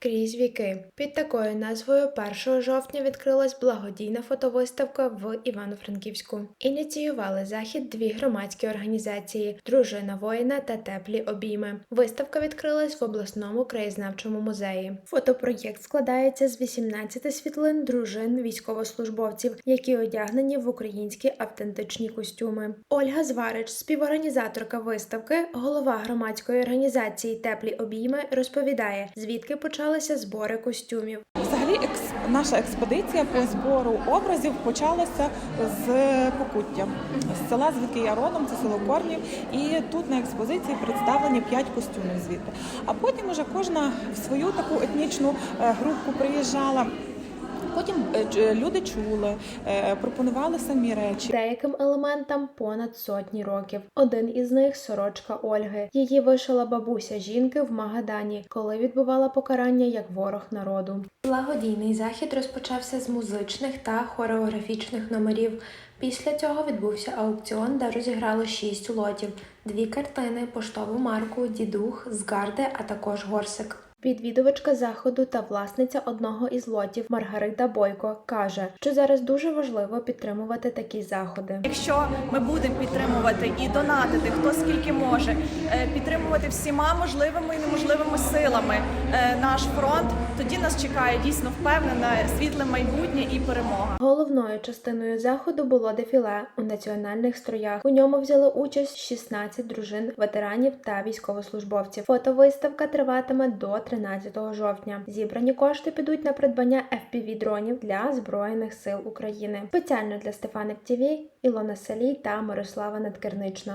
Крізь віки під такою назвою 1 жовтня відкрилась благодійна фотовиставка в Івано-Франківську. Ініціювали захід дві громадські організації Дружина воїна та Теплі обійми. Виставка відкрилась в обласному краєзнавчому музеї. Фотопроєкт складається з 18 світлин дружин військовослужбовців, які одягнені в українські автентичні костюми. Ольга Зварич, співорганізаторка виставки, голова громадської організації Теплі обійми, розповідає, звідки почалися збори костюмів. Взагалі, екс... наша експедиція по збору образів почалася з Покуття, з села, звідки я родом, це село Корнів. І тут на експозиції представлені п'ять костюмів звідти. А потім уже кожна в свою таку етнічну групу групку приїжджала. Потім е, люди чули, е, пропонували самі речі. Деяким елементам понад сотні років. Один із них сорочка Ольги. Її вишила бабуся жінки в Магадані, коли відбувала покарання як ворог народу. Благодійний захід розпочався з музичних та хореографічних номерів. Після цього відбувся аукціон, де розіграли шість лотів: дві картини, поштову марку, дідух, згарди, а також горсик. Відвідувачка заходу та власниця одного із лотів Маргарита Бойко каже, що зараз дуже важливо підтримувати такі заходи. Якщо ми будемо підтримувати і донатити, хто скільки може, е, підтримувати всіма можливими і неможливими силами е, наш фронт, тоді нас чекає дійсно впевнене світле майбутнє і перемога. Головною частиною заходу було дефіле у національних строях. У ньому взяли участь 16 дружин ветеранів та військовослужбовців. Фотовиставка триватиме до 13 жовтня. Зібрані кошти підуть на придбання fpv дронів для збройних сил України. Спеціально для Стефаник ТВ Ілона Салій та Мирослава Надкернична.